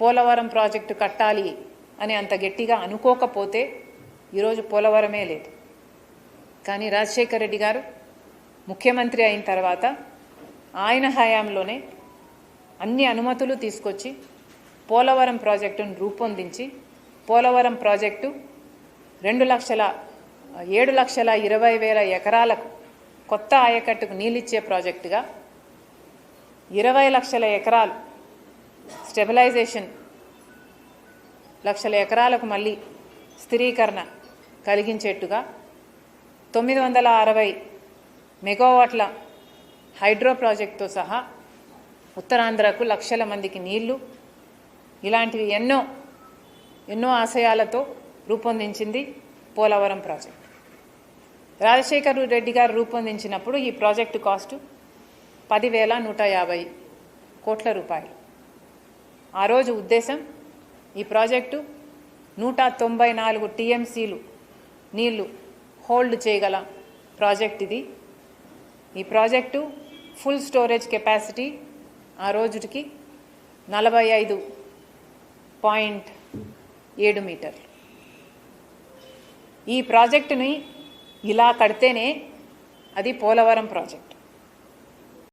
Polavaram project కట్టాలి అని అంత గట్టిగా అనుకోకపోతే ఈరోజు పోలవరమే లేదు. కానీ రాజశేఖర రెడ్డి గారు ముఖ్యమంత్రి అయిన తర్వాత ఆయన హయాంలోనే అన్ని అనుమతులు తీసుకొచ్చి పోలవరం ప్రాజెక్టును రూపొందించి పోలవరం ప్రాజెక్టు రెండు లక్షల ఏడు లక్షల ఇరవై వేల ఎకరాలకు కొత్త ఆయకట్టుకు నీళ్ళిచ్చే ప్రాజెక్టుగా ఇరవై లక్షల ఎకరాలు స్టెబిలైజేషన్. లక్షల ఎకరాలకు మళ్ళీ స్థిరీకరణ కలిగించేట్టుగా తొమ్మిది వందల అరవై మెగావాట్ల హైడ్రో ప్రాజెక్టుతో సహా ఉత్తరాంధ్రకు లక్షల మందికి నీళ్ళు ఇలాంటివి ఎన్నో ఎన్నో ఆశయాలతో రూపొందించింది పోలవరం ప్రాజెక్ట్. రాజశేఖర్ రెడ్డి గారు రూపొందించినప్పుడు ఈ ప్రాజెక్టు కాస్టు పదివేల నూట యాభై కోట్ల రూపాయలు. ఆ రోజు ఉద్దేశం ఈ ప్రాజెక్టు నూట తొంభై నాలుగు టీఎంసీలు నీళ్ళు హోల్డ్ చేయగల ప్రాజెక్ట్ ఇది. ఈ ప్రాజెక్టు ఫుల్ స్టోరేజ్ కెపాసిటీ ఆ రోజుకి నలభై ఐదు పాయింట్ ఏడు మీటర్లు. ఈ ప్రాజెక్టుని ఇలా కడితేనే అది పోలవరం ప్రాజెక్ట్.